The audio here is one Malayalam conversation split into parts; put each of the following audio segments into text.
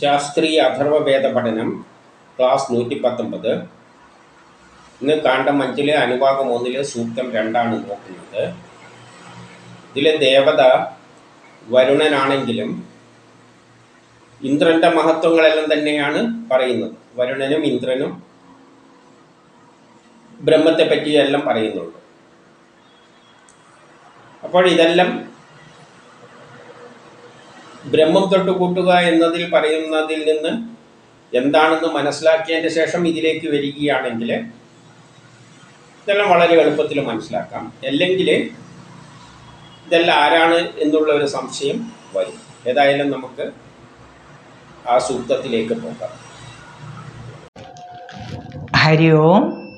ശാസ്ത്രീയ അഥർവവേദ പഠനം ക്ലാസ് നൂറ്റി പത്തൊമ്പത് ഇന്ന് കാണ്ഡം അഞ്ചിലെ അനുഭാഗം ഒന്നിലെ സൂക്തം രണ്ടാണ് നോക്കുന്നത്. ഇതിലെ ദേവത വരുണനാണെങ്കിലും ഇന്ദ്രന്റെ മഹത്വങ്ങളെല്ലാം തന്നെയാണ് പറയുന്നത്. വരുണനും ഇന്ദ്രനും ബ്രഹ്മത്തെ പറ്റിയെല്ലാം പറയുന്നുണ്ട്. അപ്പോൾ ഇതെല്ലാം ബ്രഹ്മം തൊട്ട് കൂട്ടുക എന്നതിൽ പറയുന്നതിൽ നിന്ന് എന്താണെന്ന് മനസ്സിലാക്കിയതിന്റെ ശേഷം ഇതിലേക്ക് വരികയാണെങ്കിൽ ഇതെല്ലാം വളരെ എളുപ്പത്തിൽ മനസ്സിലാക്കാം. അല്ലെങ്കിൽ ഇതെല്ലാം ആരാണ് എന്നുള്ള ഒരു സംശയം വരും. ഏതായാലും നമുക്ക് ആ സൂക്തത്തിലേക്ക് പോകാം. ഹരി ഓം.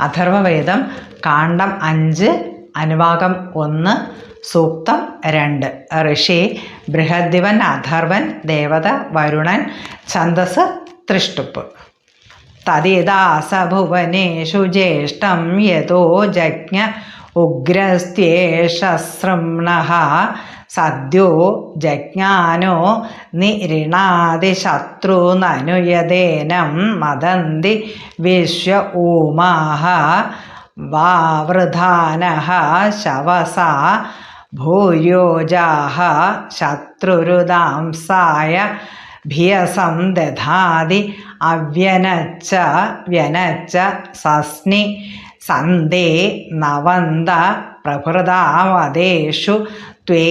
അഥർവവേദം കാണ്ഡം അഞ്ച് അനുഭാഗം ഒന്ന് സൂക്തം രണ്ട്. ഋഷി ബൃഹദ്വൻ അഥർവൻ ദേവത വരുണൻ ഛന്ദസ് തൃഷ്ടുപ്പ് തദിദാസഭുവനേഷു ജ്യേഷ്ഠം യഥോ ജജ്ഞ ഉഗ്രസ്ത്യേഷസൃംണഃ സദ്യോ ജജ്ഞാനോ നിരിണാതിശത്രുനനുയതേനം മദന്തി വിശ്വ ഊമാഹ വാവൃധാനഃ ശവസാ ഭൂയോജാഹ ശത്രുരുദാംസായ ഭിയസം ദധാതി അവ്യനച്ച വ്യനച്ച സസ്നി സന്ദേ നവന്ത പ്രഭൃതാമതേഷു ത്വേ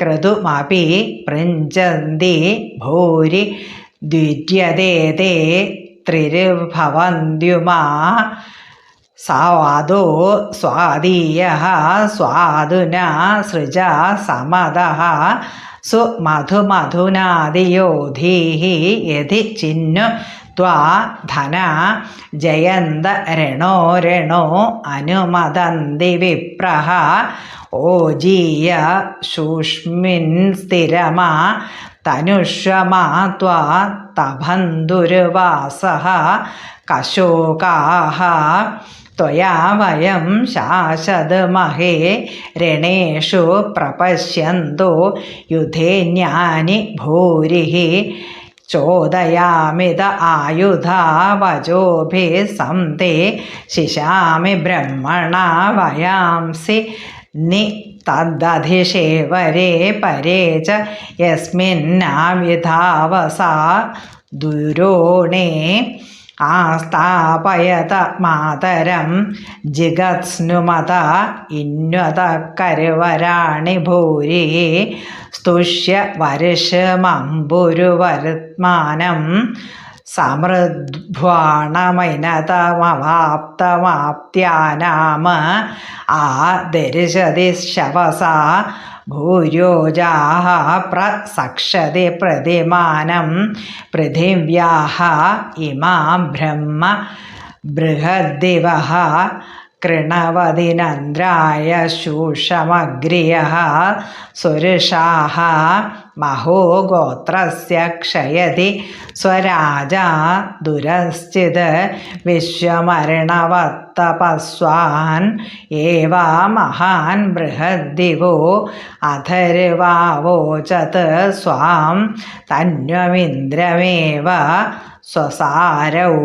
ക്രതുമപി പൃഞ്ചന്തി ഭൂരി ദ്വിര്യതേ ത്രിരുഭവന്ത്യുമാ സ്വാദോ സ്വാദീയ സ്വാദുന സൃജ സമദ സുമധുമധുനാദിയോധീ യതി ചിന്നു ത്വാ ധന ജയന്ത രണോ രണോ അനുമദന്തി വിപ്രഹ ഓജീയ ശൂഷ്മിൻ സ്ഥിരമാ തനുഷമാ ത്വാ തഭന്തുരുവാസ കശോകാः त्वया वयं शासदमहे रणेषु प्रपश्यन्तो युधेन्यानि भूरिः चोदयामिद आयुधा वजोभिः सन्ते, शिशामि ब्रह्मणा वयांसि नि तदधिशेवरे परे च, यस्मिन्नाविधावसा दुरोणे ആസ്ഥാപയത മാതരം ജിഗത്സ്നുമത ഇന്വത കരുവരാണി ഭൂരി സ്തുഷ്യ വരുഷമമ്പുരുവരുത്മാനം സമൃദ്ധ്വാണമൈനതമവാപ്തമാപ്ത്യാനാമ ആ ദരിശതി ശവസാ ഭൂര്യോജാः പ്രസക്ഷതി പ്രതിമാനം പൃഥിവ്യാः ഇമാം ബ്രഹ്മ ബൃഹദ്ദിവः कृणवदिनन्द्राय शूषमग्रियः सुरुषाः മഹോഗോത്രസ്യ ക്ഷയതി സ്വരാജ ദുരശ്ചിത് വിശ്വമരണവത്തപസ്വാൻ ഏവാ മഹാൻ ബൃഹദ്ദിവോ അധരുവാവോചത് സ്വാം തന്വമിന്ദ്രമേവ സ്വസാരൗ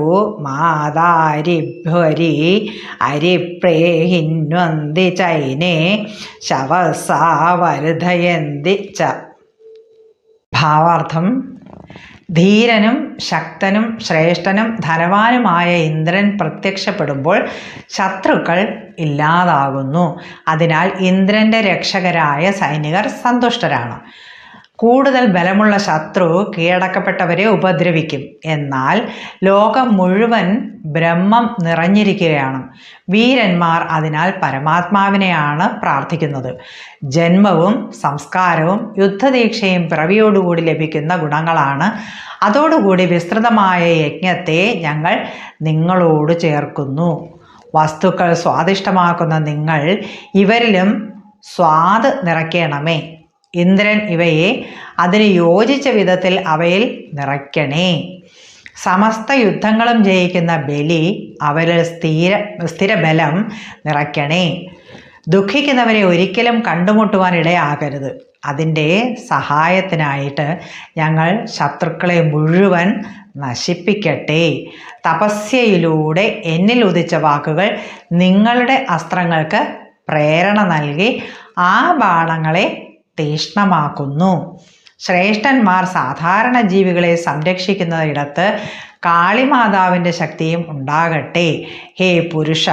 മാതാരിഭ്വരി അരിപ്രേഹിന്വന്തി ചൈനേ ശവസാ വർധയന്തി ച ഭാവാർത്ഥം. ധീരനും ശക്തനും ശ്രേഷ്ഠനും ധനവാനുമായ ഇന്ദ്രൻ പ്രത്യക്ഷപ്പെടുമ്പോൾ ശത്രുക്കൾ ഇല്ലാതാകുന്നു. അതിനാൽ ഇന്ദ്രന്റെ രക്ഷകരായ സൈനികർ സന്തുഷ്ടരാണ്. കൂടുതൽ ബലമുള്ള ശത്രു കീഴടക്കപ്പെട്ടവരെ ഉപദ്രവിക്കും. എന്നാൽ ലോകം മുഴുവൻ ബ്രഹ്മം നിറഞ്ഞിരിക്കുകയാണ്. വീരന്മാർ അതിനാൽ പരമാത്മാവിനെയാണ് പ്രാർത്ഥിക്കുന്നത്. ജന്മവും സംസ്കാരവും യുദ്ധദീക്ഷയും പിറവിയോടുകൂടി ലഭിക്കുന്ന ഗുണങ്ങളാണ്. അതോടുകൂടി വിസ്തൃതമായ യജ്ഞത്തെ ഞങ്ങൾ നിങ്ങളോട് ചേർക്കുന്നു. വസ്തുക്കൾ സ്വാദിഷ്ടമാക്കുന്ന നിങ്ങൾ ഇവരിലും സ്വാദ് നിറയ്ക്കണമേ. ഇന്ദ്രൻ ഇവയെ അതിന് യോജിച്ച വിധത്തിൽ അവയിൽ നിറയ്ക്കണേ. സമസ്ത യുദ്ധങ്ങളും ജയിക്കുന്ന ബലി അവരിൽ സ്ഥിര സ്ഥിരബലം നിറയ്ക്കണേ. ദുഃഖിക്കുന്നവരെ ഒരിക്കലും കണ്ടുമുട്ടുവാൻ ഇടയാകരുത്. അതിന്റെ സഹായത്തിനായിട്ട് ഞങ്ങൾ ശത്രുക്കളെ മുഴുവൻ നശിപ്പിക്കട്ടെ. തപസ്യയിലൂടെ എന്നിൽ ഉദിച്ച വാക്കുകൾ നിങ്ങളുടെ അസ്ത്രങ്ങൾക്ക് പ്രേരണ നൽകി ആ ബാണങ്ങളെ തീഷ്ണമാക്കുന്നു ശ്രേഷ്ഠന്മാർ സാധാരണ ജീവികളെ സംരക്ഷിക്കുന്നിടത്ത് കാളിമാതാവിന്റെ ശക്തിയും ഉണ്ടാകട്ടെ. ഹേ പുരുഷ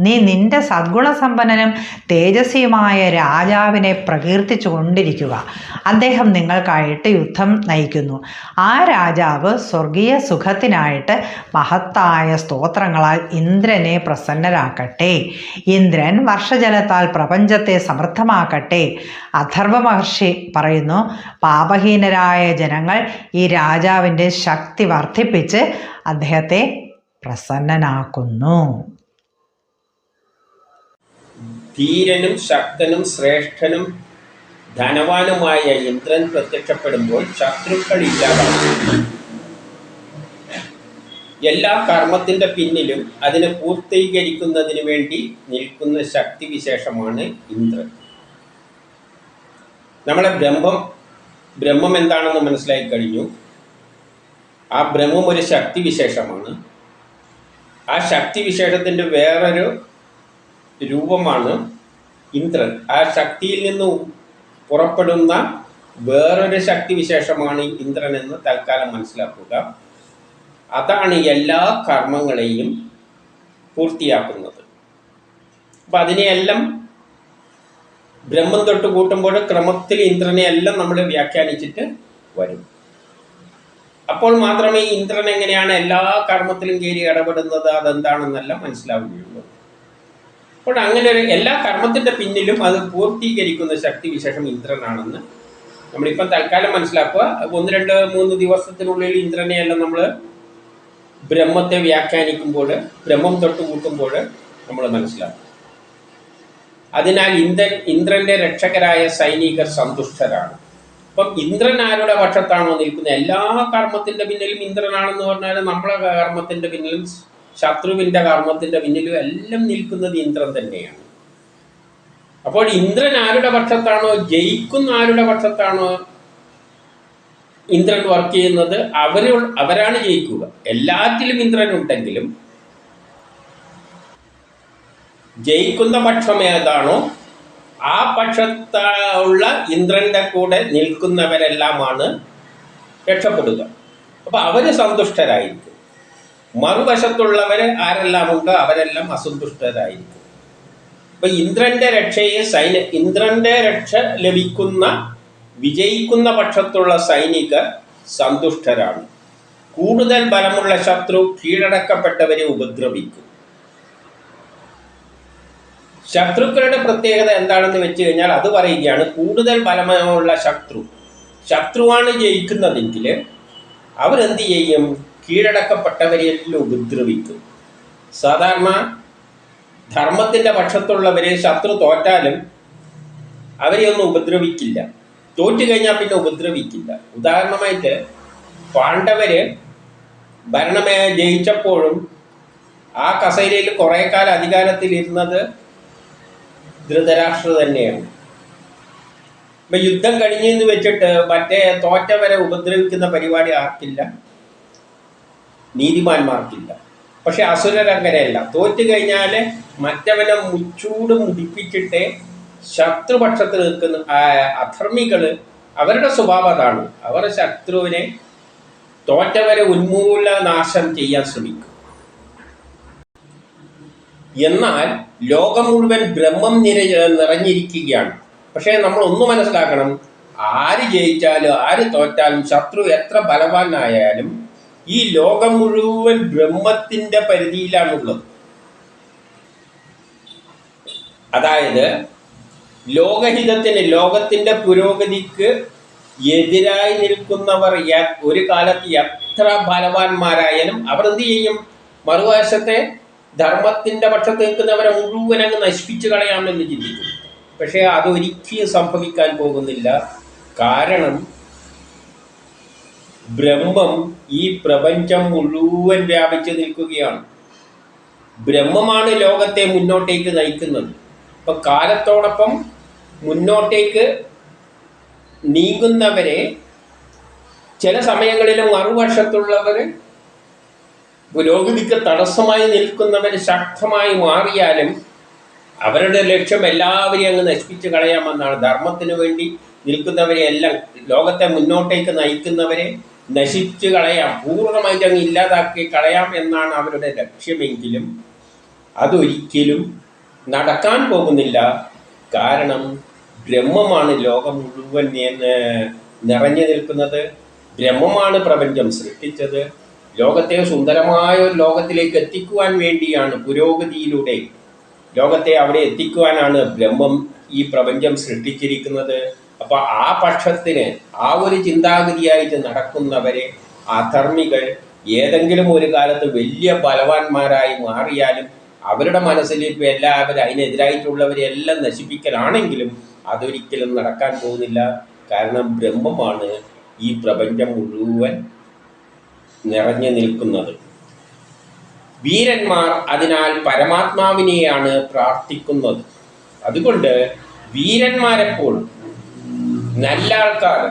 നീ നിന്റെ സദ്ഗുണസമ്പന്നനും തേജസ്വിയുമായ രാജാവിനെ പ്രകീർത്തിച്ചു കൊണ്ടിരിക്കുക. അദ്ദേഹം നിങ്ങൾക്കായിട്ട് യുദ്ധം നയിക്കുന്നു. ആ രാജാവ് സ്വർഗീയ സുഖത്തിനായിട്ട് മഹത്തായ സ്തോത്രങ്ങളാൽ ഇന്ദ്രനെ പ്രസന്നരാക്കട്ടെ. ഇന്ദ്രൻ വർഷജലത്താൽ പ്രപഞ്ചത്തെ സമൃദ്ധമാക്കട്ടെ. അഥർവ മഹർഷി പറയുന്നു പാപഹീനരായ ജനങ്ങൾ ഈ രാജാവിന്റെ ശക്തി വർദ്ധിപ്പിച്ച് അദ്ദേഹത്തെ പ്രസന്നനാക്കുന്നു. ധീരനും ശക്തനും ശ്രേഷ്ഠനും ധനവാനുമായ ഇന്ദ്രൻ പ്രത്യക്ഷപ്പെടുമ്പോൾ ശത്രുക്കൾ എല്ലാ കർമ്മത്തിന്റെ പിന്നിലും അതിനെ പൂർത്തീകരിക്കുന്നതിന് വേണ്ടി നിൽക്കുന്ന ശക്തി വിശേഷമാണ് ഇന്ദ്രൻ. നമ്മളെ ബ്രഹ്മം ബ്രഹ്മം എന്താണെന്ന് മനസ്സിലാക്കി കഴിഞ്ഞു. ആ ബ്രഹ്മം ഒരു ശക്തി വിശേഷമാണ്. ആ ശക്തി വിശേഷത്തിന്റെ വേറൊരു രൂപമാണ് ഇന്ദ്രൻ. ആ ശക്തിയിൽ നിന്ന് പുറപ്പെടുന്ന വേറൊരു ശക്തി വിശേഷമാണ് ഇന്ദ്രൻ എന്ന് തൽക്കാലം മനസ്സിലാക്കുക. അതാണ് എല്ലാ കർമ്മങ്ങളെയും പൂർത്തിയാക്കുന്നത്. അപ്പം അതിനെയെല്ലാം ബ്രഹ്മം തൊട്ട് കൂട്ടുമ്പോൾ ക്രമത്തിൽ ഇന്ദ്രനെ എല്ലാം നമ്മൾ വ്യാഖ്യാനിച്ചിട്ട് വരും. അപ്പോൾ മാത്രമേ ഇന്ദ്രൻ എങ്ങനെയാണ് എല്ലാ കർമ്മത്തിലും കയറി ഇടപെടുന്നത്? അതെന്താണെന്നല്ല മനസ്സിലാവുകയുള്ളൂ. അപ്പോൾ അങ്ങനെ ഒരു എല്ലാ കർമ്മത്തിന്റെ പിന്നിലും അത് പൂർത്തീകരിക്കുന്ന ശക്തി വിശേഷം ഇന്ദ്രനാണെന്ന് നമ്മളിപ്പം തൽക്കാലം മനസ്സിലാക്കുക. ഒന്ന് രണ്ട് മൂന്ന് ദിവസത്തിനുള്ളിൽ ഇന്ദ്രനെയെല്ലാം നമ്മൾ ബ്രഹ്മത്തെ വ്യാഖ്യാനിക്കുമ്പോൾ ബ്രഹ്മം തൊട്ട് കൂട്ടുമ്പോൾ നമ്മൾ മനസ്സിലാക്കും അതിനാൽ ഇന്ദ്രൻ ഇന്ദ്രന്റെ രക്ഷകരായ സൈനികർ സന്തുഷ്ടരാണ്. അപ്പം ഇന്ദ്രൻ ആരുടെ പക്ഷത്താണോ നിൽക്കുന്നത്? എല്ലാ കർമ്മത്തിന്റെ പിന്നിലും ഇന്ദ്രനാണെന്ന് പറഞ്ഞാൽ നമ്മളെ കർമ്മത്തിന്റെ പിന്നിലും ശത്രുവിന്റെ കർമ്മത്തിന്റെ പിന്നിലും എല്ലാം നിൽക്കുന്നത് ഇന്ദ്രൻ തന്നെയാണ്. അപ്പോൾ ഇന്ദ്രൻ ആരുടെ പക്ഷത്താണോ? ജയിക്കുന്ന ആരുടെ പക്ഷത്താണോ ഇന്ദ്രൻ വർക്ക് ചെയ്യുന്നത്? അവർ അവരാണ് ജയിക്കുക. എല്ലാത്തിലും ഇന്ദ്രൻ ഉണ്ടെങ്കിലും ജയിക്കുന്ന പക്ഷം ഏതാണോ ആ പക്ഷത്തുള്ള ഇന്ദ്രന്റെ കൂടെ നിൽക്കുന്നവരെല്ലാമാണ് രക്ഷപ്പെടുക. അപ്പൊ അവർ സന്തുഷ്ടരായിരിക്കും. മറുവശത്തുള്ളവര് ആരെല്ലാം ഉണ്ട് അവരെല്ലാം അസന്തുഷ്ടരായിരിക്കും. അപ്പൊ ഇന്ദ്രന്റെ രക്ഷയെ സൈന ഇന്ദ്രന്റെ രക്ഷ ലഭിക്കുന്ന വിജയിക്കുന്ന പക്ഷത്തുള്ള സൈനികർ സന്തുഷ്ടരാണ്. കൂടുതൽ ബലമുള്ള ശത്രു കീഴടക്കപ്പെട്ടവരെ ഉപദ്രവിക്കും. ശത്രുക്കളുടെ പ്രത്യേകത എന്താണെന്ന് വെച്ച് കഴിഞ്ഞാൽ അത് പറയുകയാണ് കൂടുതൽ ബലമുള്ള ശത്രു. ശത്രുവാണ് ജയിക്കുന്നതെങ്കിൽ അവരെന്ത് ചെയ്യും? കീഴടക്കപ്പെട്ടവരെല്ലാം ഉപദ്രവിക്കും. സാധാരണ ധർമ്മത്തിന്റെ പക്ഷത്തുള്ളവരെ ശത്രു തോറ്റാലും അവരെ ഒന്നും ഉപദ്രവിക്കില്ല. തോറ്റു കഴിഞ്ഞാൽ പിന്നെ ഉപദ്രവിക്കില്ല. ഉദാഹരണമായിട്ട് പാണ്ഡവര് ഭരണമേ ജയിച്ചപ്പോഴും ആ കസേരയിൽ കുറെ കാലം അധികാരത്തിൽ ഇരുന്നത് ധൃതരാഷ്ട്ര തന്നെയാണ്. ഇപ്പൊ യുദ്ധം കഴിഞ്ഞെന്ന് വെച്ചിട്ട് മറ്റേ തോറ്റവരെ ഉപദ്രവിക്കുന്ന പരിപാടി ആർക്കില്ല? നീതിമാന്മാർക്കില്ല. പക്ഷെ അസുരരങ്ങനെയല്ല തോറ്റു കഴിഞ്ഞാൽ മറ്റവനെ മുച്ചൂട് മുടിപ്പിച്ചിട്ട് ശത്രുപക്ഷത്ത് നിൽക്കുന്ന അധർമ്മികൾ അവരുടെ സ്വഭാവം അതാണ്. അവർ ശത്രുവിനെ തോറ്റവരെ ഉന്മൂല നാശം ചെയ്യാൻ ശ്രമിക്കും. എന്നാൽ ലോകം മുഴുവൻ ബ്രഹ്മം നിര നിറഞ്ഞിരിക്കുകയാണ്. പക്ഷേ നമ്മൾ ഒന്ന് മനസ്സിലാക്കണം ആര് ജയിച്ചാലും ആര് തോറ്റാലും ശത്രു എത്ര ബലവാനായാലും ഈ ലോകം മുഴുവൻ ബ്രഹ്മത്തിന്റെ പരിധിയിലാണുള്ളത്. അതായത് ലോകഹിതത്തിന് ലോകത്തിന്റെ പുരോഗതിക്ക് എതിരായി നിൽക്കുന്നവർ ഒരു കാലത്ത് എത്ര ബലവാന്മാരായാലും അവർ എന്ത് ചെയ്യും? മറുവശത്തെ ധർമ്മത്തിന്റെ പക്ഷത്ത് നിൽക്കുന്നവരെ മുഴുവൻ അങ്ങ് നശിപ്പിച്ചു കളയാമെന്ന് ചിന്തിക്കും പക്ഷേ അതൊരിക്കലും സംഭവിക്കാൻ പോകുന്നില്ല. കാരണം ബ്രഹ്മം ഈ പ്രപഞ്ചം മുഴുവൻ വ്യാപിച്ചു നിൽക്കുകയാണ്. ബ്രഹ്മമാണ് ലോകത്തെ മുന്നോട്ടേക്ക് നയിക്കുന്നത്. ഇപ്പം കാലത്തോടൊപ്പം മുന്നോട്ടേക്ക് നീങ്ങുന്നവരെ ചില സമയങ്ങളിൽ മറുവശത്തുള്ളവർ പുരോഗതിക്ക് തടസ്സമായി നിൽക്കുന്നവർ ശക്തമായി മാറിയാലും അവരുടെ ലക്ഷ്യം എല്ലാവരെയും അങ്ങ് നശിപ്പിച്ചു കളയാമെന്നാണ്. ധർമ്മത്തിന് വേണ്ടി നിൽക്കുന്നവരെ എല്ലാം ലോകത്തെ മുന്നോട്ടേക്ക് നയിക്കുന്നവരെ നശിച്ചു കളയാം. പൂർണമായിട്ട് അങ്ങ് ഇല്ലാതാക്കി കളയാം എന്നാണ് അവരുടെ ലക്ഷ്യമെങ്കിലും. അതൊരിക്കലും നടക്കാൻ പോകുന്നില്ല. കാരണം ബ്രഹ്മമാണ് ലോകം മുഴുവൻ നിറഞ്ഞു നിൽക്കുന്നത്. ബ്രഹ്മമാണ് പ്രപഞ്ചം സൃഷ്ടിച്ചത്. ലോകത്തെ സുന്ദരമായ ഒരു ലോകത്തിലേക്ക് എത്തിക്കുവാൻ വേണ്ടിയാണ് പുരോഗതിയിലൂടെ ലോകത്തെ അവിടെ എത്തിക്കുവാനാണ് ബ്രഹ്മം ഈ പ്രപഞ്ചം സൃഷ്ടിച്ചിരിക്കുന്നത്. അപ്പൊ ആ പക്ഷത്തിന് ആ ഒരു ചിന്താഗതിയായിട്ട് നടക്കുന്നവരെ അധർമ്മികൾ ഏതെങ്കിലും ഒരു കാലത്ത് വലിയ ബലവാന്മാരായി മാറിയാലും അവരുടെ മനസ്സിൽ ഇപ്പൊ എല്ലാവരും അതിനെതിരായിട്ടുള്ളവരെ എല്ലാം നശിപ്പിക്കലാണെങ്കിലും അതൊരിക്കലും നടക്കാൻ പോകുന്നില്ല. കാരണം ബ്രഹ്മമാണ് ഈ പ്രപഞ്ചം മുഴുവൻ നിറഞ്ഞു നിൽക്കുന്നത്. വീരന്മാർ അതിനാൽ പരമാത്മാവിനെയാണ് പ്രാർത്ഥിക്കുന്നത്. അതുകൊണ്ട് വീരന്മാരെപ്പോഴും നല്ല ആൾക്കാർ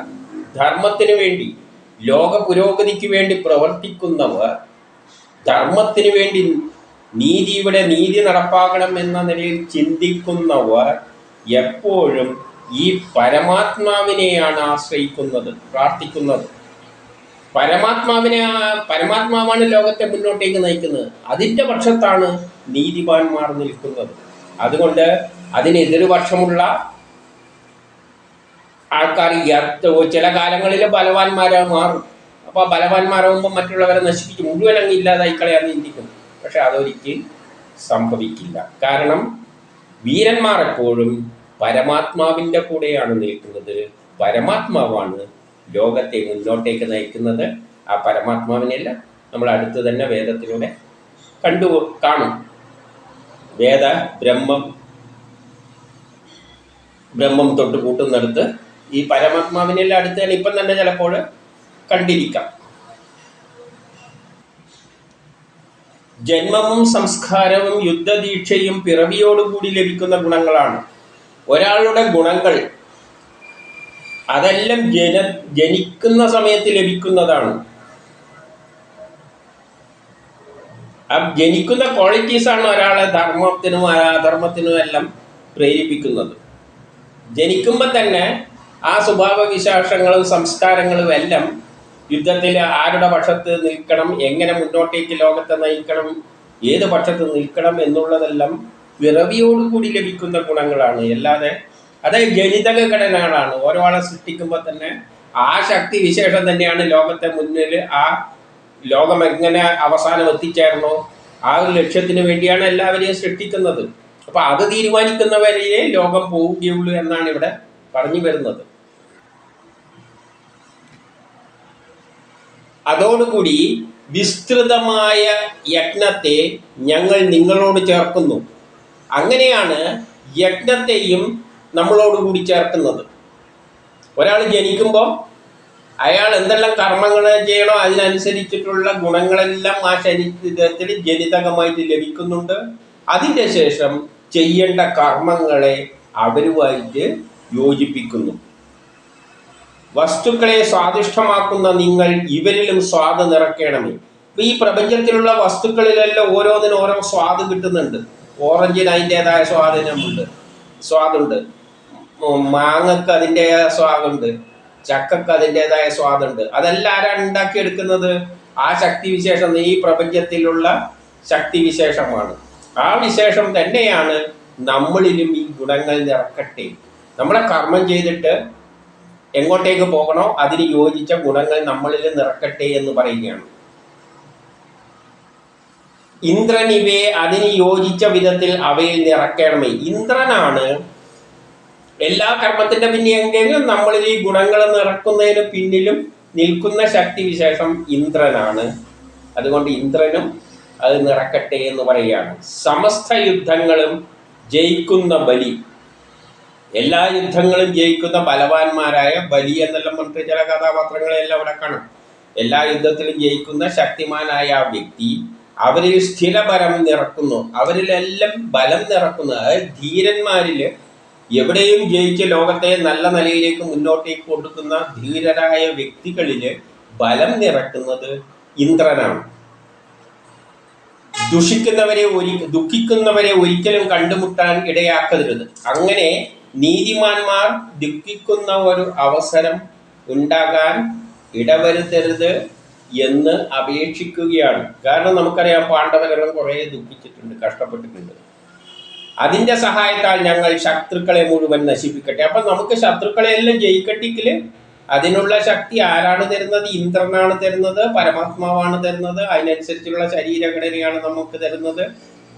ധർമ്മത്തിനു വേണ്ടി ലോക പുരോഗതിക്ക് വേണ്ടി പ്രവർത്തിക്കുന്നവർ ധർമ്മത്തിന് വേണ്ടി നീതിയുടെ നീതി നടപ്പാക്കണം എന്ന നിലയിൽ ചിന്തിക്കുന്നവർ എപ്പോഴും ഈ പരമാത്മാവിനെയാണ് ആശ്രയിക്കുന്നത് പ്രാർത്ഥിക്കുന്നത്. പരമാത്മാവിനെ പരമാത്മാവാണ് ലോകത്തെ മുന്നോട്ടേക്ക് നയിക്കുന്നത്. അതിന്റെ പക്ഷത്താണ് നീതിമാന്മാർ നിൽക്കുന്നത്. അതുകൊണ്ട് അതിനെതിർപക്ഷമുള്ള ആൾക്കാർ ചില കാലങ്ങളിൽ ബലവാന്മാരായി മാറും. അപ്പോൾ ബലവാന്മാരാകുമ്പോൾ മറ്റുള്ളവരെ നശിപ്പിച്ച് മുഴുവൻ അങ്ങ് ഇല്ലാതായി കളയാൻ ചിന്തിക്കും പക്ഷെ അതൊരിക്കലും സംഭവിക്കില്ല. കാരണം വീരന്മാർ എപ്പോഴും പരമാത്മാവിന്റെ കൂടെയാണ് നിൽക്കുന്നത്. പരമാത്മാവാണ് ലോകത്തെ മുന്നോട്ടേക്ക് നയിക്കുന്നത് ആ പരമാത്മാവിനെയല്ല. നമ്മൾ അടുത്ത് തന്നെ വേദത്തിലൂടെ കണ്ടു കാണും. വേദ ബ്രഹ്മം ബ്രഹ്മം തൊട്ട് കൂട്ടുന്നിടത്ത് ഈ പരമാത്മാവിനെല്ലാം അടുത്ത് ഇപ്പം തന്നെ ചിലപ്പോൾ കണ്ടിരിക്കാം. ജന്മവും സംസ്കാരവും യുദ്ധദീക്ഷയും പിറവിയോടുകൂടി ലഭിക്കുന്ന ഗുണങ്ങളാണ്. ഒരാളുടെ ഗുണങ്ങൾ അതെല്ലാം ജന ജനിക്കുന്ന സമയത്ത് ലഭിക്കുന്നതാണ്. ആ ജനിക്കുന്ന ക്വാളിറ്റീസ് ആണ് ഒരാളെ ധർമ്മത്തിനും അധർമ്മത്തിനും എല്ലാം പ്രേരിപ്പിക്കുന്നത്. ജനിക്കുമ്പോൾ തന്നെ ആ സ്വഭാവ വിശേഷങ്ങളും സംസ്കാരങ്ങളും എല്ലാം യുദ്ധത്തിൽ ആരുടെ പക്ഷത്ത് നിൽക്കണം എങ്ങനെ മുന്നോട്ടേക്ക് ലോകത്തെ നയിക്കണം ഏത് പക്ഷത്ത് നിൽക്കണം എന്നുള്ളതെല്ലാം പിറവിയോടുകൂടി ലഭിക്കുന്ന ഗുണങ്ങളാണ്. അല്ലാതെ അത് ജനിതക ഘടനകളാണ്. ഓരോ സൃഷ്ടിക്കുമ്പോൾ തന്നെ ആ ശക്തി വിശേഷം തന്നെയാണ് ലോകത്തെ മുന്നിൽ ആ ലോകം എങ്ങനെ അവസാനം എത്തിച്ചേർന്നോ ആ ഒരു ലക്ഷ്യത്തിന് വേണ്ടിയാണ് എല്ലാവരെയും സൃഷ്ടിക്കുന്നത്. അപ്പൊ അത് തീരുമാനിക്കുന്നവരെയേ ലോകം പോവുകയുള്ളൂ എന്നാണ് ഇവിടെ പറഞ്ഞു വരുന്നത്. അതോടുകൂടി വിസ്തൃതമായ യജ്ഞത്തെ ഞങ്ങൾ നിങ്ങളോട് ചേർക്കുന്നു. അങ്ങനെയാണ് യജ്ഞത്തെയും നമ്മളോട് കൂടി ചേർക്കുന്നത്. ഒരാൾ ജനിക്കുമ്പോൾ അയാൾ എന്തെല്ലാം കർമ്മങ്ങൾ ചെയ്യണോ അതിനനുസരിച്ചിട്ടുള്ള ഗുണങ്ങളെല്ലാം ആ ശരീരത്തിൽ ജനിതകമായിട്ട് ലഭിക്കുന്നുണ്ട്. അതിന്റെ ശേഷം ചെയ്യേണ്ട കർമ്മങ്ങളെ അവരുമായിട്ട് യോജിപ്പിക്കുന്നു. വസ്തുക്കളെ സ്വാദിഷ്ടമാക്കുന്ന നിങ്ങൾ ഇവരിലും സ്വാദ് നിറയ്ക്കണമേ. ഇപ്പം ഈ പ്രപഞ്ചത്തിലുള്ള വസ്തുക്കളിലെല്ലാം ഓരോന്നിനും ഓരോ സ്വാദ് കിട്ടുന്നുണ്ട്. ഓറഞ്ചിന് അതിന്റെതായ സ്വാധീനമുണ്ട്. സ്വാദുണ്ട്. മാങ്ങക്ക് അതിന്റെതായ സ്വാദുണ്ട്. ചക്കക്ക് അതിന്റെതായ സ്വാദുണ്ട്. അതെല്ലാം ഉണ്ടാക്കി എടുക്കുന്നത് ആ ശക്തി വിശേഷം ഈ പ്രപഞ്ചത്തിലുള്ള ശക്തി വിശേഷമാണ്. ആ വിശേഷം തന്നെയാണ് നമ്മളിലും ഈ ഗുണങ്ങൾ നിറക്കട്ടെ. നമ്മളെ കർമ്മം ചെയ്തിട്ട് എങ്ങോട്ടേക്ക് പോകണോ അതിന് യോജിച്ച ഗുണങ്ങൾ നമ്മളിൽ നിറക്കട്ടെ എന്ന് പറയുകയാണ്. ഇന്ദ്രൻ ഇവയെ അതിന് യോജിച്ച വിധത്തിൽ അവയിൽ നിറക്കണമേ. ഇന്ദ്രനാണ് എല്ലാ കർമ്മത്തിന്റെ പിന്നെ എങ്കിലും നമ്മളിൽ ഈ ഗുണങ്ങൾ നിറക്കുന്നതിന് പിന്നിലും നിൽക്കുന്ന ശക്തി വിശേഷം ഇന്ദ്രനാണ്. അതുകൊണ്ട് ഇന്ദ്രനും അത് നിറക്കട്ടെ എന്ന് പറയുകയാണ്. സമസ്ത യുദ്ധങ്ങളും ജയിക്കുന്ന ബലി. എല്ലാ യുദ്ധങ്ങളും ജയിക്കുന്ന ബലവാന്മാരായ ബലി എന്നെല്ലാം പറഞ്ഞിട്ട് ചില കഥാപാത്രങ്ങളെല്ലാം അവിടെ കാണാം. എല്ലാ യുദ്ധത്തിലും ജയിക്കുന്ന ശക്തിമാനായ ആ വ്യക്തി അവരിൽ സ്ഥിരബലം നിറക്കുന്നു. അവരിലെല്ലാം ബലം നിറക്കുന്നു. അതായത് ധീരന്മാരിൽ എവിടെയും ജയിച്ച് ലോകത്തെ നല്ല നിലയിലേക്ക് മുന്നോട്ടേക്ക് കൊടുക്കുന്ന ധീരരായ വ്യക്തികളിൽ ബലം നിറക്കുന്നത് ഇന്ദ്രനാണ്. ദുഷിക്കുന്നവരെ ഒരി ദുഃഖിക്കുന്നവരെ ഒരിക്കലും കണ്ടുമുട്ടാൻ ഇടയാക്കരുത്. അങ്ങനെ നീതിമാന്മാർ ദുഃഖിക്കുന്ന ഒരു അവസരം ഉണ്ടാകാൻ ഇടവരുത്തരുത് എന്ന് അപേക്ഷിക്കുകയാണ്. കാരണം നമുക്കറിയാം പാണ്ഡവരെല്ലാം കുറേ ദുഃഖിച്ചിട്ടുണ്ട് കഷ്ടപ്പെട്ടിട്ടുണ്ട്. അതിന്റെ സഹായത്താൽ ഞങ്ങൾ ശത്രുക്കളെ മുഴുവൻ നശിപ്പിക്കട്ടെ. അപ്പൊ നമുക്ക് ശത്രുക്കളെ എല്ലാം ജയിക്കട്ടിക്കൽ അതിനുള്ള ശക്തി ആരാണ് തരുന്നത്? ഇന്ദ്രനാണ് തരുന്നത് പരമാത്മാവാണ് തരുന്നത് അതിനനുസരിച്ചുള്ള ശരീരഘടനയാണ് നമുക്ക് തരുന്നത്.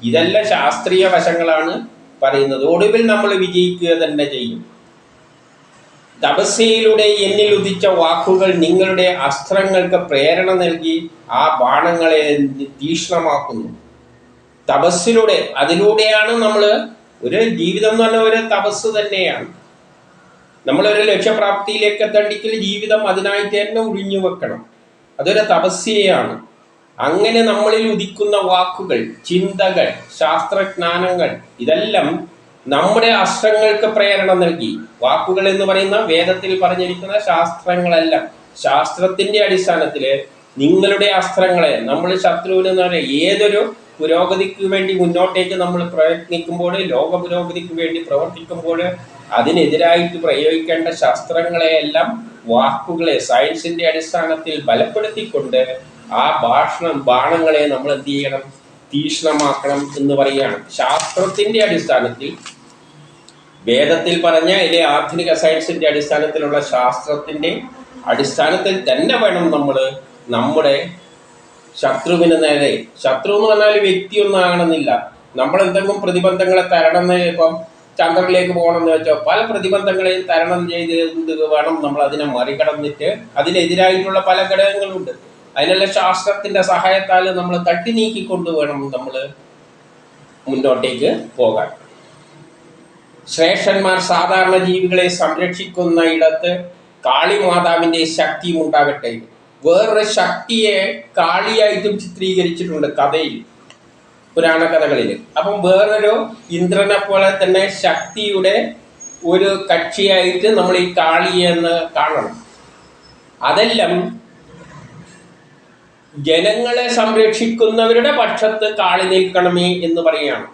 ഇതെല്ലാം ശാസ്ത്രീയ വശങ്ങളാണ് പറയുന്നത്. ഒടുവിൽ നമ്മൾ വിജയിക്കുക തന്നെ ചെയ്യും. തപസ്യയിലൂടെ എന്നിൽ ഉദിച്ച വാക്കുകൾ നിങ്ങളുടെ അസ്ത്രങ്ങൾക്ക് പ്രേരണ നൽകി ആ ബാണങ്ങളെ തീക്ഷ്ണമാക്കുന്നു തപസ്സിലൂടെ അതിലൂടെയാണ് നമ്മൾ ഒരു ജീവിതം എന്ന് പറഞ്ഞ ഒരു തപസ് തന്നെയാണ്. നമ്മളൊരു ലക്ഷ്യപ്രാപ്തിയിലേക്ക് എത്തണ്ടെങ്കിൽ ജീവിതം അതിനായിട്ട് തന്നെ ഒഴിഞ്ഞു വെക്കണം. അതൊരു തപസ്യയാണ്. അങ്ങനെ നമ്മളിൽ ഉദിക്കുന്ന വാക്കുകൾ ചിന്തകൾ ശാസ്ത്രജ്ഞാനങ്ങൾ ഇതെല്ലാം നമ്മുടെ അസ്ത്രങ്ങൾക്ക് പ്രേരണ നൽകി. വാക്കുകൾ എന്ന് പറയുന്ന വേദത്തിൽ പറഞ്ഞിരിക്കുന്ന ശാസ്ത്രങ്ങളെല്ലാം ശാസ്ത്രത്തിന്റെ അടിസ്ഥാനത്തിൽ നിങ്ങളുടെ അസ്ത്രങ്ങളെ നമ്മൾ ശത്രുവിനെന്ന് ഏതൊരു പുരോഗതിക്ക് വേണ്ടി മുന്നോട്ടേക്ക് നമ്മൾ പ്രയത്നിക്കുമ്പോൾ ലോക പുരോഗതിക്ക് വേണ്ടി പ്രവർത്തിക്കുമ്പോൾ അതിനെതിരായിട്ട് പ്രയോഗിക്കേണ്ട ശാസ്ത്രങ്ങളെയെല്ലാം വാക്കുകളെ സയൻസിന്റെ അടിസ്ഥാനത്തിൽ ബലപ്പെടുത്തിക്കൊണ്ട് ആ ഭാഷണം ബാണങ്ങളെ നമ്മൾ എന്ത് ചെയ്യണം? തീക്ഷ്ണമാക്കണം എന്ന് പറയുകയാണ്. ശാസ്ത്രത്തിന്റെ അടിസ്ഥാനത്തിൽ വേദത്തിൽ പറഞ്ഞ ഇല്ലേ ആധുനിക സയൻസിന്റെ അടിസ്ഥാനത്തിലുള്ള ശാസ്ത്രത്തിന്റെ അടിസ്ഥാനത്തിൽ തന്നെ വേണം നമ്മൾ നമ്മുടെ ശത്രുവിന് നേരെ. ശത്രു എന്ന് പറഞ്ഞാൽ വ്യക്തിയൊന്നും ആകണമെന്നില്ല. നമ്മൾ എന്തെങ്കിലും പ്രതിബന്ധങ്ങളെ തരണം ഇപ്പം ചന്ദ്രനിലേക്ക് പോകണമെന്ന് വെച്ചോ പല പ്രതിബന്ധങ്ങളെയും തരണം ചെയ്ത് വേണം നമ്മൾ അതിനെ മറികടന്നിട്ട് അതിനെതിരായിട്ടുള്ള പല ഘടകങ്ങളുണ്ട്. അതിനെല്ലാം ശാസ്ത്രത്തിന്റെ സഹായത്താൽ നമ്മൾ തട്ടി നീക്കിക്കൊണ്ട് വേണം നമ്മൾ മുന്നോട്ടേക്ക് പോകാൻ. ശ്രേഷ്ഠന്മാർ സാധാരണ ജീവികളെ സംരക്ഷിക്കുന്ന ഇടത്ത് കാളിമാതാവിന്റെ ശക്തിയും ഉണ്ടാകട്ടെ. വേറൊരു ശക്തിയെ കാളിയായിട്ടും ചിത്രീകരിച്ചിട്ടുണ്ട് കഥയിൽ പുരാണ കഥകളിൽ അപ്പം വേറൊരു ഇന്ദ്രനെ പോലെ തന്നെ ശക്തിയുടെ ഒരു കക്ഷിയായിട്ട് നമ്മൾ ഈ കാളിയെന്ന് കാണണം. അതെല്ലാം ജനങ്ങളെ സംരക്ഷിക്കുന്നവരുടെ പക്ഷത്ത് കാളി നിൽക്കണമേ എന്ന് പറയുകയാണ്.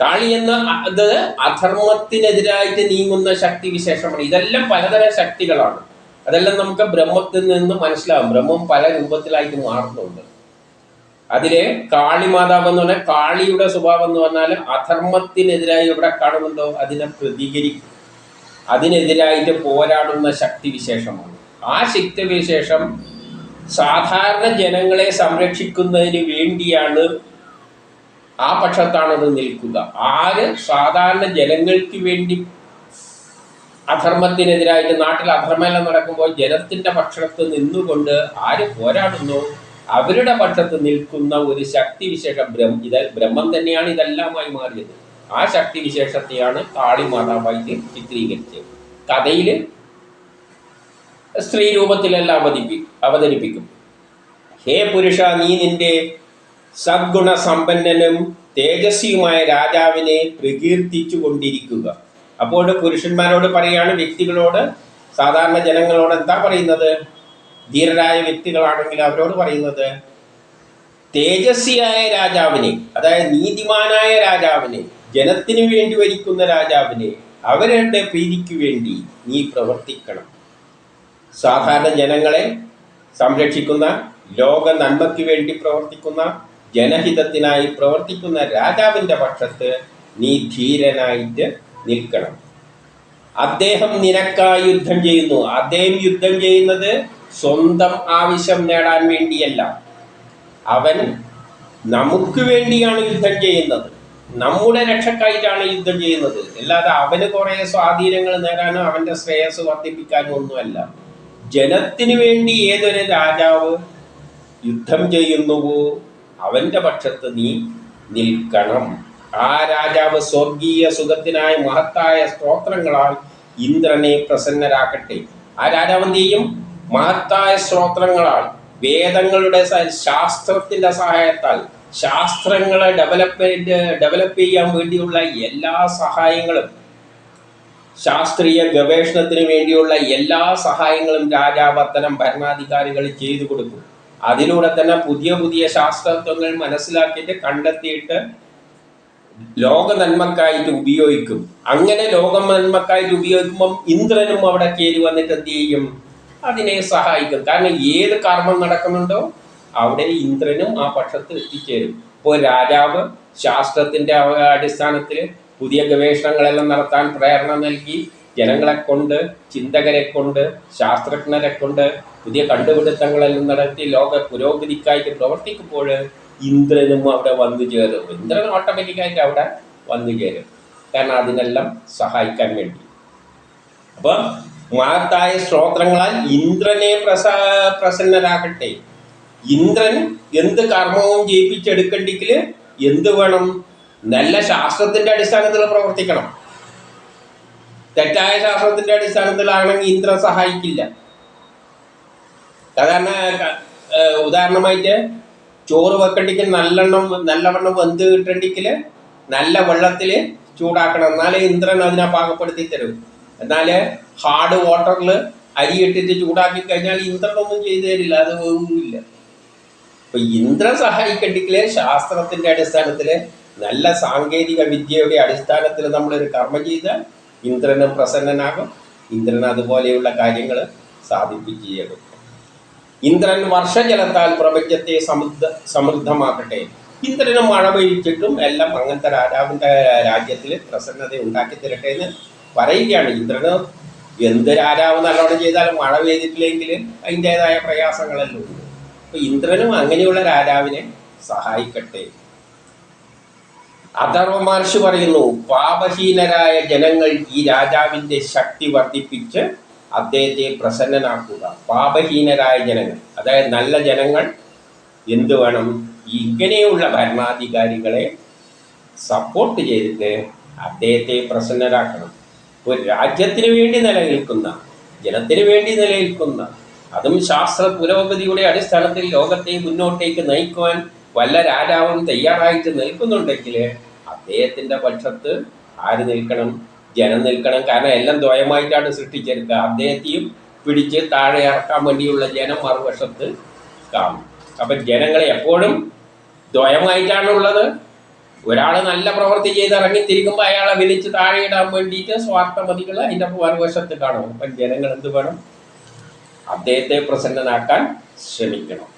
കാളി എന്ന അത് അധർമ്മത്തിനെതിരായിട്ട് നീങ്ങുന്ന ശക്തി വിശേഷമാണ് ഇതെല്ലാം പലതരം ശക്തികളാണ്. അതെല്ലാം നമുക്ക് ബ്രഹ്മത്തിൽ നിന്ന് മനസ്സിലാവും. ബ്രഹ്മം പല രൂപത്തിലായിട്ട് മാറുന്നുണ്ട്. അതിലെ കാളി മാതാവ് എന്ന് പറഞ്ഞാൽ കാളിയുടെ സ്വഭാവം എന്ന് പറഞ്ഞാൽ അധർമ്മത്തിനെതിരായി എവിടെ കാണുന്നുണ്ടോ? അതിനെ പ്രതികരിക്കും. അതിനെതിരായിട്ട് പോരാടുന്ന ശക്തി വിശേഷമാണ്. ആ ശക്തി വിശേഷം സാധാരണ ജനങ്ങളെ സംരക്ഷിക്കുന്നതിന് വേണ്ടിയാണ് ആ പക്ഷത്താണ് നിൽക്കുക. ആര് സാധാരണ ജനങ്ങൾക്ക് വേണ്ടി അധർമ്മത്തിനെതിരായിട്ട് നാട്ടിൽ അധർമ്മമെല്ലാം നടക്കുമ്പോൾ ജനത്തിന്റെ പക്ഷത്ത് നിന്നുകൊണ്ട് ആര് പോരാടുന്നു? അവരുടെ പക്ഷത്ത് നിൽക്കുന്ന ഒരു ശക്തിവിശേഷം ബ്രഹ്മ ഇത് ബ്രഹ്മം തന്നെയാണ് ഇതെല്ലാമായി മാറിയത്. ആ ശക്തിവിശേഷത്തെയാണ് കാളി മാതാവായിട്ട് ചിത്രീകരിച്ചത്. കഥയിൽ സ്ത്രീ രൂപത്തിലല്ല അവതരിപ്പി അവതരിപ്പിക്കും. ഹേ പുരുഷ നീ നിന്റെ സദ്ഗുണ സമ്പന്നനും തേജസ്വിയുമായ രാജാവിനെ പ്രകീർത്തിച്ചു കൊണ്ടിരിക്കുക അപ്പോൾ പുരുഷന്മാരോട് പറയുകയാണ് വ്യക്തികളോട് സാധാരണ ജനങ്ങളോട് എന്താ പറയുന്നത്? ധീരരായ വ്യക്തികളാണെങ്കിൽ അവരോട് പറയുന്നത് തേജസ്വിയായ രാജാവിനെ അതായത് നീതിമാനായ രാജാവിനെ ജനത്തിനു വേണ്ടി ഭരിക്കുന്ന രാജാവിനെ അവരുടെ പ്രീതിക്ക് വേണ്ടി നീ പ്രവർത്തിക്കണം. സാധാരണ ജനങ്ങളെ സംരക്ഷിക്കുന്ന ലോക നന്മയ്ക്ക് വേണ്ടി പ്രവർത്തിക്കുന്ന ജനഹിതത്തിനായി പ്രവർത്തിക്കുന്ന രാജാവിന്റെ പക്ഷത്ത് നീ ധീരനായിട്ട് നിൽക്കണം. അദ്ദേഹം നിനക്കായി യുദ്ധം ചെയ്യുന്നു. അദ്ദേഹം യുദ്ധം ചെയ്യുന്നത് സ്വന്തം ആവശ്യം നേടാൻ വേണ്ടിയല്ല. അവൻ നമുക്ക് വേണ്ടിയാണ് യുദ്ധം ചെയ്യുന്നത്. നമ്മുടെ രക്ഷക്കായിട്ടാണ് യുദ്ധം ചെയ്യുന്നത്. അല്ലാതെ അവന് കുറേ സ്വാധീനങ്ങൾ നേടാനോ അവന്റെ ശ്രേയസ് വർദ്ധിപ്പിക്കാനോ ഒന്നുമല്ല. ജനത്തിനു വേണ്ടി ഏതൊരു രാജാവ് യുദ്ധം ചെയ്യുന്നുവോ അവന്റെ പക്ഷത്ത് നീ നിൽക്കണം. ആ രാജാവ് സ്വർഗീയ സുഖത്തിനായ മഹത്തായ സ്തോത്രങ്ങളാൽ ഇന്ദ്രനെ പ്രസന്നരാക്കട്ടെ. ആ രാജാവ് എന്ത് ചെയ്യും? മഹത്തായ സ്തോത്രങ്ങളാൽ വേദങ്ങളുടെ ശാസ്ത്രത്തിന്റെ സഹായത്താൽ ശാസ്ത്രങ്ങളെ ഡെവലപ്മെന്റ് ഡെവലപ്പ് ചെയ്യാൻ വേണ്ടിയുള്ള എല്ലാ സഹായങ്ങളും ശാസ്ത്രീയ ഗവേഷണത്തിന് വേണ്ടിയുള്ള എല്ലാ സഹായങ്ങളും രാജാവ് അത്തരം ഭരണാധികാരികൾ ചെയ്തു കൊടുക്കും. അതിലൂടെ തന്നെ പുതിയ പുതിയ ശാസ്ത്രത്വങ്ങൾ മനസ്സിലാക്കിയിട്ട് കണ്ടെത്തിയിട്ട് ലോക നന്മക്കായിട്ട് ഉപയോഗിക്കും. അങ്ങനെ ലോക നന്മക്കായിട്ട് ഉപയോഗിക്കുമ്പം ഇന്ദ്രനും അവിടെ കയറി വന്നിട്ട് എന്ത് ചെയ്യും? അതിനെ സഹായിക്കും. കാരണം ഏത് കർമ്മം നടക്കുന്നുണ്ടോ അവിടെ ഇന്ദ്രനും ആ പക്ഷത്ത് എത്തിച്ചേരും. ഇപ്പോൾ രാജാവ് ശാസ്ത്രത്തിന്റെ അടിസ്ഥാനത്തിൽ പുതിയ ഗവേഷണങ്ങളെല്ലാം നടത്താൻ പ്രേരണ നൽകി. ജനങ്ങളെ കൊണ്ട് ചിന്തകരെ കൊണ്ട് ശാസ്ത്രജ്ഞരെ കൊണ്ട് പുതിയ കണ്ടുപിടുത്തങ്ങളെല്ലാം നടത്തി ലോക പുരോഗതിക്കായിട്ട് പ്രവർത്തിക്കുമ്പോൾ ഇന്ദ്രനും അവിടെ വന്നു ചേരും. ഇന്ദ്രൻ ഓട്ടോമാറ്റിക്കായിട്ട് അവിടെ വന്നു ചേരും. കാരണം അതിനെല്ലാം സഹായിക്കാൻ വേണ്ടി. അപ്പൊ മഹത്തായ സ്തോത്രങ്ങളാൽ ഇന്ദ്രനെ പ്രസ പ്രസന്നരാകട്ടെ ഇന്ദ്രൻ എന്ത് കർമ്മവും ജയിപ്പിച്ചെടുക്കണ്ടെങ്കിൽ എന്ത് വേണം? നല്ല ശാസ്ത്രത്തിന്റെ അടിസ്ഥാനത്തിൽ പ്രവർത്തിക്കണം. തെറ്റായ ശാസ്ത്രത്തിന്റെ അടിസ്ഥാനത്തിലാണെങ്കിൽ ഇന്ദ്രൻ സഹായിക്കില്ല. സാധാരണ ഉദാഹരണമായിട്ട് ചോറ് വെക്കണ്ടെങ്കിൽ നല്ലെണ്ണം നല്ലവണ്ണം വെന്ത് കിട്ടണ്ടെങ്കിൽ നല്ല വെള്ളത്തിൽ ചൂടാക്കണം. എന്നാലേ ഇന്ദ്രൻ അതിനെ പാകപ്പെടുത്തി തരും. എന്നാൽ ഹാർഡ് വാട്ടറിൽ അരി ഇട്ടിട്ട് ചൂടാക്കി കഴിഞ്ഞാൽ ഇന്ദ്രനൊന്നും ചെയ്തു തരില്ല. അത് വേവില്ല അപ്പൊ ഇന്ദ്രൻ സഹായിക്കണ്ടെങ്കിൽ ശാസ്ത്രത്തിന്റെ അടിസ്ഥാനത്തിൽ നല്ല സാങ്കേതിക വിദ്യയുടെ അടിസ്ഥാനത്തിൽ നമ്മളൊരു കർമ്മം ചെയ്താൽ ഇന്ദ്രനും പ്രസന്നനാകും. ഇന്ദ്രൻ അതുപോലെയുള്ള കാര്യങ്ങൾ സാധിപ്പിക്കുകയും ഇന്ദ്രൻ വർഷജലത്താൽ പ്രപഞ്ചത്തെ സമൃദ്ധ സമൃദ്ധമാക്കട്ടെ. ഇന്ദ്രന് മഴ പെയ്ച്ചിട്ടും എല്ലാം അങ്ങനത്തെ രാജാവിന്റെ രാജ്യത്തിൽ പ്രസന്നത ഉണ്ടാക്കി തരട്ടെ എന്ന് പറയുകയാണ്. ഇന്ദ്രന് എന്ത് രാജാവ് നല്ലോണം ചെയ്താലും മഴ പെയ്തിട്ടില്ലെങ്കിൽ അതിന്റെതായ പ്രയാസങ്ങളെല്ലാം ഉണ്ട്. ഇന്ദ്രനും അങ്ങനെയുള്ള രാജാവിനെ സഹായിക്കട്ടെ. അഥർവ പറയുന്നു പാപഹീനരായ ജനങ്ങൾ ഈ രാജാവിന്റെ ശക്തി വർദ്ധിപ്പിച്ച് അദ്ദേഹത്തെ പ്രസന്നനാക്കുക. പാപഹീനരായ ജനങ്ങൾ അതായത് നല്ല ജനങ്ങൾ എന്തു വേണം? ഇങ്ങനെയുള്ള ഭരണാധികാരികളെ സപ്പോർട്ട് ചെയ്തിട്ട് അദ്ദേഹത്തെ പ്രസന്നരാക്കണം. ഒരു രാജ്യത്തിന് വേണ്ടി നിലനിൽക്കുന്ന ജനത്തിന് വേണ്ടി നിലനിൽക്കുന്ന അതും ശാസ്ത്ര പുരോഗതിയുടെ അടിസ്ഥാനത്തിൽ ലോകത്തെ മുന്നോട്ടേക്ക് നയിക്കുവാൻ വല്ല രാജാവും തയ്യാറായിട്ട് നിൽക്കുന്നുണ്ടെങ്കിൽ അദ്ദേഹത്തിന്റെ പക്ഷത്ത് ആര് നിൽക്കണം? ജനം നിൽക്കണം. കാരണം എല്ലാം ദ്വയമായിട്ടാണ് സൃഷ്ടിച്ചെടുക്കുക. അദ്ദേഹത്തെയും പിടിച്ച് താഴെ ഇറക്കാൻ വേണ്ടിയുള്ള ജനം മറുവശത്ത് കാണും. അപ്പൊ ജനങ്ങളെ എപ്പോഴും ദ്വയമായിട്ടാണുള്ളത്. ഒരാൾ നല്ല പ്രവൃത്തി ചെയ്ത് ഇറങ്ങിത്തിരിക്കുമ്പോൾ അയാളെ വിളിച്ച് താഴെ ഇടാൻ വേണ്ടിയിട്ട് സ്വാർത്ഥമതികൾ അതിന്റെ മറുവശത്ത് കാണും. അപ്പം ജനങ്ങൾ എന്ത് വേണം? അദ്ദേഹത്തെ പ്രസന്നനാക്കാൻ ശ്രമിക്കണം.